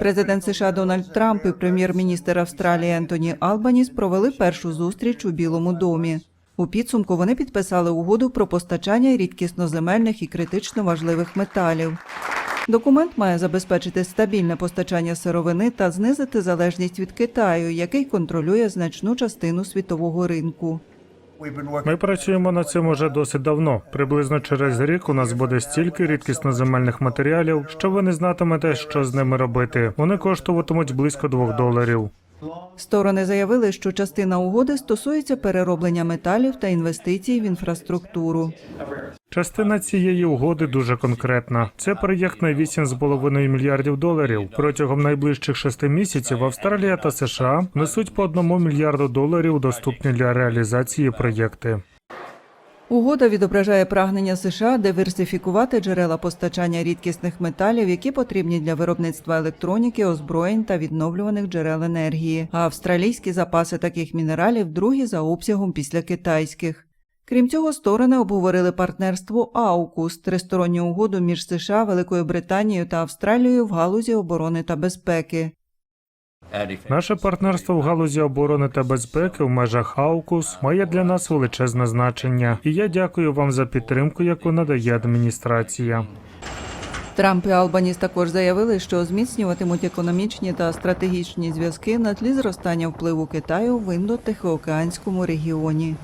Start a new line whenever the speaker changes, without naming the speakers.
Президент США Дональд Трамп і прем'єр-міністр Австралії Ентоні Албаніс провели першу зустріч у Білому домі. У підсумку вони підписали угоду про постачання рідкісноземельних і критично важливих металів. Документ має забезпечити стабільне постачання сировини та знизити залежність від Китаю, який контролює значну частину світового ринку.
Ми працюємо над цим уже досить давно. Приблизно через рік у нас буде стільки рідкісноземельних матеріалів, що ви не знатимете, що з ними робити. Вони коштуватимуть близько двох доларів.
Сторони заявили, що частина угоди стосується перероблення металів та інвестицій в інфраструктуру.
Частина цієї угоди дуже конкретна. Це проєкт на 8,5 мільярдів доларів. Протягом найближчих шести місяців Австралія та США несуть по одному мільярду доларів доступні для реалізації проєкти.
Угода відображає прагнення США диверсифікувати джерела постачання рідкісних металів, які потрібні для виробництва електроніки, озброєнь та відновлюваних джерел енергії. А австралійські запаси таких мінералів другі за обсягом після китайських. Крім цього, сторони обговорили партнерство АУКУС тристоронню угоду між США, Великою Британією та Австралією в галузі оборони та безпеки.
Наше партнерство в галузі оборони та безпеки в межах АУКУС має для нас величезне значення, і я дякую вам за підтримку, яку надає адміністрація.
Трамп і Албаніс також заявили, що зміцнюватимуть економічні та стратегічні зв'язки на тлі зростання впливу Китаю в індо-тихоокеанському регіоні.